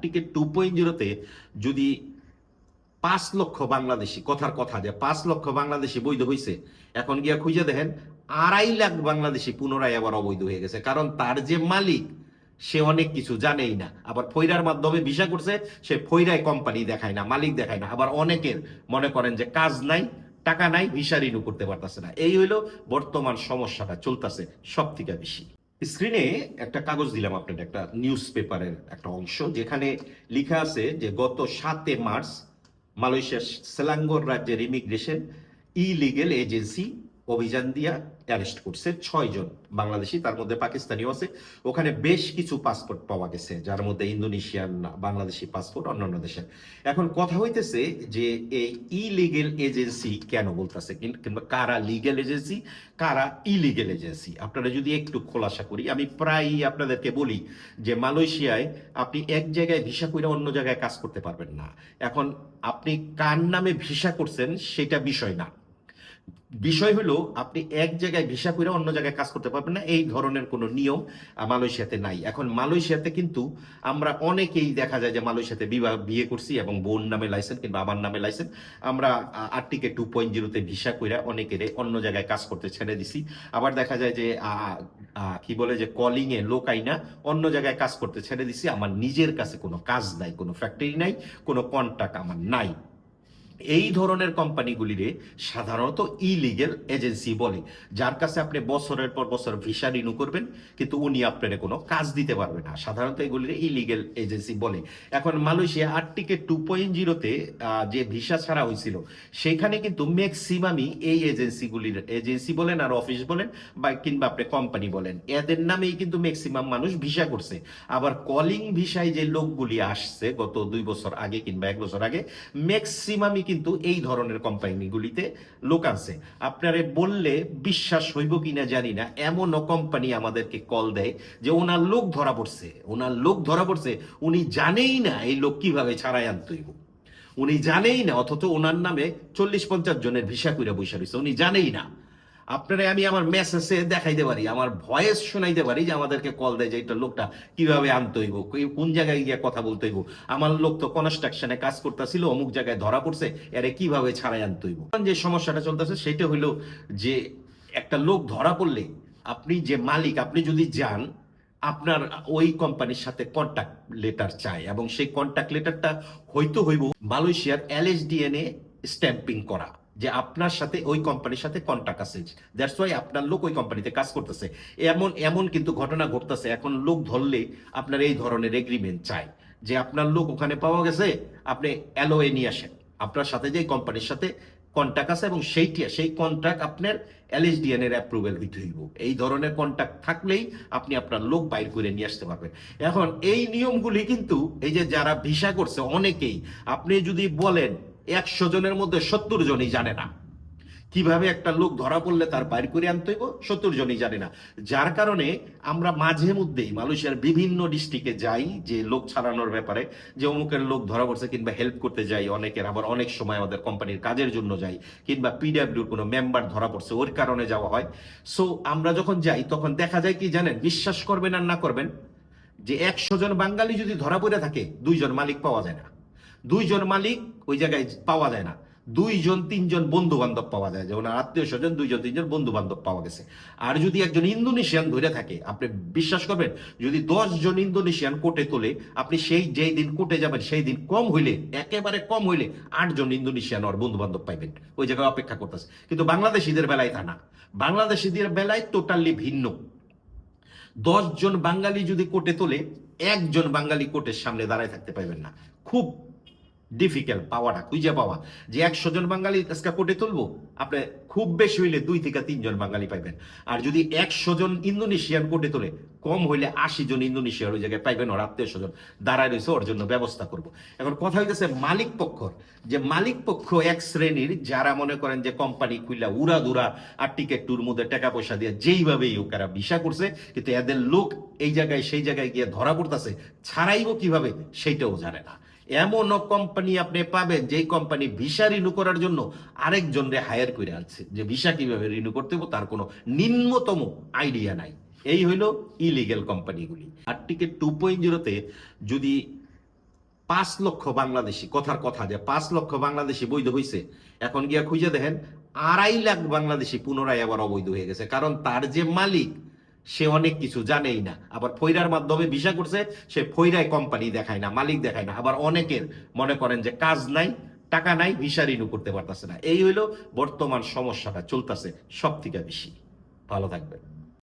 Article two point জিরোতে যদি পাঁচ লক্ষ বাংলাদেশি, কথার কথা যে পাঁচ লক্ষ বাংলাদেশি বৈধ হয়েছে এখন গিয়া খুঁজে দেখেন, আড়াই লাখ বাংলাদেশি পুনরায় আবার অবৈধ হয়ে গেছে। কারণ তার যে মালিক, সে অনেক কিছু জানেই না। আবার ফৈরার মাধ্যমে ভিসা করছে, সে ফৈরায় কোম্পানি দেখায় না, মালিক দেখায় না। আবার অনেকের মনে করেন যে কাজ নাই, টাকা নাই, ভিসা রিনিউ করতে পারতেছে না। এই হইল বর্তমান সমস্যাটা চলতেছে সব থেকে বেশি। স্ক্রিনে একটা কাগজ দিলাম আপনাদের, একটা নিউজ পেপারের একটা অংশ, যেখানে লেখা আছে যে গত সাতে মার্চ মালয়েশিয়ার সেলাঙ্গর রাজ্যের ইমিগ্রেশন ইলিগেল এজেন্সি অভিযান দিয়া অ্যারেস্ট করছে ছয় জন বাংলাদেশি, তার মধ্যে পাকিস্তানিও আছে। ওখানে বেশ কিছু পাসপোর্ট পাওয়া গেছে, যার মধ্যে ইন্দোনেশিয়ান, বাংলাদেশি পাসপোর্ট, অন্যান্য দেশের। এখন কথা হইতেছে যে এই ইলিগেল এজেন্সি কেন বলতেছে? কিংবা কারা লিগেল এজেন্সি কারা ইলিগেল এজেন্সি আপনারা যদি একটু খোলাসা করি, আমি প্রায়ই আপনাদেরকে বলি যে মালয়েশিয়ায় আপনি এক জায়গায় ভিসা করে অন্য জায়গায় কাজ করতে পারবেন না। এখন আপনি কার নামে ভিসা করছেন সেটা বিষয় না। বিষয় হলো, আপনি এক জায়গায় ভিসা করে অন্য জায়গায় কাজ করতে পারবেন না। এই ধরনের কোনো নিয়ম মালয়েশিয়াতে নাই। এখন মালয়েশিয়াতে কিন্তু আমরা অনেকেই দেখা যায় যে মালয়েশিয়াতে বিবাহ, বিয়ে করছি এবং বোন নামে লাইসেন্স কিংবা আমার নামে লাইসেন্স আমরা আর্টিকে টু পয়েন্ট জিরোতে ভিসা করে অনেকের অন্য জায়গায় কাজ করতে ছেড়ে দিছি। আবার দেখা যায় যে কি বলে যে কলিং এ লোক আইনা অন্য জায়গায় কাজ করতে ছেড়ে দিছি। আমার নিজের কাছে কোনো কাজ নাই, কোনো ফ্যাক্টরি নাই, কোনো কন্ট্রাক্ট আমার নাই। এই ধরনের কোম্পানিগুলিরে সাধারণত ইলিগেল এজেন্সি বলে, যার কাছে আপনি বছরের পর বছর ভিসা রিনিউ করবেন, কিন্তু উনি আপনার কোনো কাজ দিতে পারবে না। সাধারণত এগুলিরে ইলিগেল এজেন্সি বলে। এখন মালয়েশিয়া আর্টিকে টু পয়েন্ট জিরোতে যে ভিসা ছাড়া হয়েছিল সেখানে কিন্তু ম্যাক্সিমামই এই এজেন্সিগুলির এজেন্সি বলেন আর অফিস বলেন, বা কিংবা আপনি কোম্পানি বলেন, এদের নামেই কিন্তু ম্যাক্সিমাম মানুষ ভিসা করছে। আবার কলিং ভিসায় যে লোকগুলি আসছে গত দুই বছর আগে কিংবা এক বছর আগে ম্যাক্সিমামই কিন্তু এই ধরনের কোম্পানিগুলিতে লোক আছে। আপনারে বললে বিশ্বাস হইব কিনা জানি না। এমনও কোম্পানি আমাদেরকে কল দেয় যে ওনার লোক ধরা পড়ছে। ওনার লোক ধরা পড়ছে। উনি জানেই না এই লোক কীভাবে ছাড়াই আনতে হইব। উনি জানেই না, অথচ ওনার নামে চল্লিশ পঞ্চাশ জনের ভিসা করে বসে রয়েছে উনি জানেই না। আপনারা আমি আমার মেসেজে দেখাইতে পারি, আমার ভয়েস শোনাইতে পারি যে আমাদেরকে কল দেয় যে এটা লোকটা কীভাবে আনতে হইব? কোন জায়গায় গিয়ে কথা বলতে হইব? আমার লোক তো কনস্ট্রাকশনে কাজ করতেছিল, অমুক জায়গায় ধরা পড়ছে, এরে কীভাবে ছাড়াই আনতে হইব? যে সমস্যাটা চলতেছে, সেটা হইল যে, একটা লোক ধরা পড়লে আপনি যে মালিক, আপনি যদি যান, আপনার ওই কোম্পানির সাথে কন্ট্যাক্ট লেটার চাই এবং সেই কন্ট্যাক্ট লেটারটা হয়তো হইব মালয়েশিয়ার এলএসডিএনএ স্ট্যাম্পিং করা। যে আপনার সাথে ওই কোম্পানির সাথে কন্ট্যাক্ট আছে। দ্যাটস ওয়াই আপনার লোক ওই কোম্পানিতে কাজ করতেছে। এমন এমন কিন্তু ঘটনা ঘটতেছে। এখন লোক ধরলে আপনার এই ধরনের এগ্রিমেন্ট চাই। যে আপনার লোক ওখানে পাওয়া গেছে, আপনি অ্যালোয়ে নিয়ে আসেন। আপনার সাথে যে কোম্পানির সাথে কন্ট্যাক্ট আছে এবং সেইটি, সেই কন্ট্রাক্ট আপনার এলএসডিএন এর অ্যাপ্রুভেল হইতে হইব। এই ধরনের কন্ট্যাক্ট থাকলেই আপনি আপনার লোক বাইর করে নিয়ে আসতে পারবেন। এখন এই নিয়মগুলি কিন্তু এই যে যারা ভিসা করছে, অনেকেই, আপনি যদি বলেন একশো জনের মধ্যে সত্তর জনই জানে না। কীভাবে একটা লোক ধরা পড়লে তার বাইর করে আনতে হইব, সত্তর জনই জানে না। যার কারণে আমরা মাঝে মধ্যেই মালয়েশিয়ার বিভিন্ন ডিস্ট্রিক্টে যাই, যে লোক ছাড়ানোর ব্যাপারে, যে অমুকের লোক ধরা পড়ছে কিংবা হেল্প করতে যাই, অনেকের আবার অনেক সময় আমাদের কোম্পানির কাজের জন্য যাই, কিংবা পিডাব্লিউর কোনো মেম্বার ধরা পড়ছে, ওর কারণে যাওয়া হয়। সো আমরা যখন যাই, তখন দেখা যায় কি জানেন, বিশ্বাস করবেন আর না করবেন, যে একশো জন বাঙালি যদি ধরা পড়ে থাকে, দুইজন মালিক পাওয়া যায় না। দুইজন মালিক ওই জায়গায় পাওয়া যায় না। দুইজন, তিনজন বন্ধু বান্ধব পাওয়া যায়। যে ওনার আত্মীয় স্বজন, দুইজন, তিনজন বন্ধু বান্ধব পাওয়া গেছে। আর যদি একজন ইন্দোনেশিয়ান ধরে থাকে, আপনি বিশ্বাস করবেন, যদি দশ জন ইন্দোনেশিয়ান কোর্টে তোলে, আপনি সেই যেই দিন কোর্টে যাবেন, সেই দিন কম হইলে, একেবারে কম হইলে আটজন ইন্দোনেশিয়ান আর বন্ধু বান্ধব পাইবেন। ওই জায়গায় অপেক্ষা করতেছে। কিন্তু বাংলাদেশিদের বেলায় তা না। বাংলাদেশিদের বেলায় টোটালি ভিন্ন। দশ জন বাঙালি যদি কোর্টে তোলে, একজন বাঙালি কোর্টের সামনে দাঁড়ায় থাকতে পারবেন না। খুব ডিফিকাল্ট পাওয়াটা, খুঁজে পাওয়া। যে একশো জন বাঙালি আজকে কোর্টে তুলবো, আপনি খুব বেশি হইলে দুই থেকে তিনজন বাঙালি পাইবেন। আর যদি একশো জন ইন্দোনেশিয়ান কোর্টে তোলে, কম হইলে আশি জন ইন্দোনেশিয়ার ওই জায়গায় পাইবেন ওর আত্মীয় স্বজন। দাঁড়ায় রয়েছে ওর জন্য ব্যবস্থা করব। এখন কথা হইতেছে মালিক পক্ষর যে মালিক পক্ষ এক শ্রেণির, যারা মনে করেন যে কোম্পানি খুললা উড়া দুরা আর টিকেট টুর মধ্যে টাকা পয়সা দিয়ে যেইভাবেই এরা ভিসা করছে, কিন্তু এদের লোক এই জায়গায়, সেই জায়গায় গিয়ে ধরা পড়তেছে, ছাড়াইব কীভাবে সেইটাও জানে না। এমনও কোম্পানি আপনি পাবেন, যেই কোম্পানি ভিসা রিনিউ করার জন্য আরেকজন রে হায়ার করে আনছে। যে ভিসা কীভাবে রিনিউ করতে হবে তার কোনো নিম্নতম আইডিয়া নাই। এই হইল ইলিগেল কোম্পানিগুলি আর টিকেট টু পয়েন্ট জিরোতে যদি পাঁচ লক্ষ বাংলাদেশি, কথার কথা যে পাঁচ লক্ষ বাংলাদেশি বৈধ হয়েছে এখন গিয়া খুঁজে দেখেন, আড়াই লাখ বাংলাদেশি পুনরায় আবার অবৈধ হয়ে গেছে। কারণ তার যে মালিক সে অনেক কিছু জানেই না। আবার ফৈরার মাধ্যমে ভিসা করছে, সে ফৈরায় কোম্পানি দেখায় না, মালিক দেখায় না। আবার অনেকের মনে করেন যে কাজ নাই, টাকা নাই, ভিসা রিনিউ করতে পারতেছে না। এই হইল বর্তমান সমস্যাটা চলতেছে সব থেকে বেশি। ভালো থাকবেন।